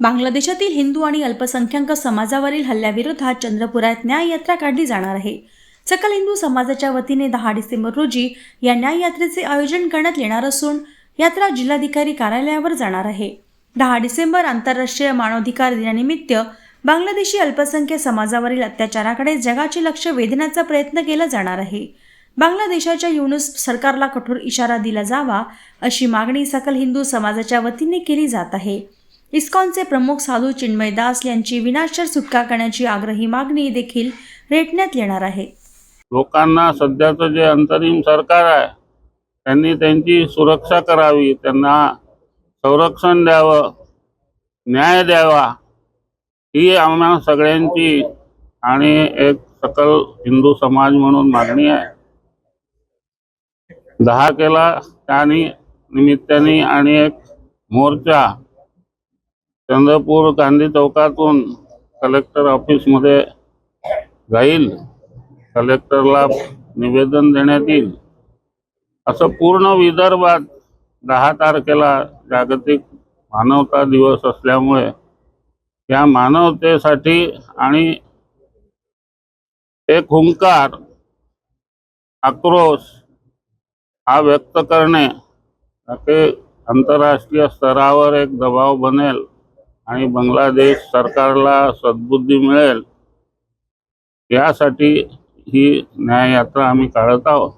बांगलादेशातील हिंदू आणि अल्पसंख्याक समाजावरील हल्ल्याविरोधात चंद्रपुरात न्याय यात्रा काढली जाणार आहे. सकल हिंदू समाजाच्या वतीने दहा डिसेंबर रोजी या न्याययात्रेचे आयोजन करण्यात येणार असून यात्रा जिल्हाधिकारी कार्यालयावर जाणार आहे. दहा डिसेंबर आंतरराष्ट्रीय मानवाधिकार दिनानिमित्त बांगलादेशी अल्पसंख्य समाजावरील अत्याचाराकडे जगाचे लक्ष वेधण्याचा प्रयत्न केला जाणार आहे. बांगलादेशाच्या युनुस सरकारला कठोर इशारा दिला जावा अशी मागणी सकल हिंदू समाजाच्या वतीने केली जात आहे. इस्कॉनचे प्रमुख साधू चिन्मय दास यांची विनाशर सुटका करण्याची आग्रही मागणी देखील रेटण्यात येणार आहे. लोकांना सध्याचं जे अंतरिम सरकार आहे त्यांनी त्यांची सुरक्षा करावी त्यांना संरक्षण द्यावं न्याय द्यावा ही आम्हा सगळ्यांची आणि एक सकल हिंदू समाज म्हणून मागणी आहे. दहा केला त्यानी निमित्ताने आणि एक मोर्चा चंद्रपूर गांधी चौकातून कलेक्टर ऑफिसमध्ये जाईल. कलेक्टरला निवेदन देण्यात येईल. असं पूर्ण विदर्भात दहा तारखेला जागतिक मानवता दिवस असल्यामुळे या मानवतेसाठी आणि एक हुंकार आक्रोश हा व्यक्त करणे ते आंतरराष्ट्रीय स्तरावर एक दबाव बनेल. आणि बांगलादेश सरकारला सद्बुद्धी मिळेल यासाठी ही न्याययात्रा आम्ही काढत आहोत.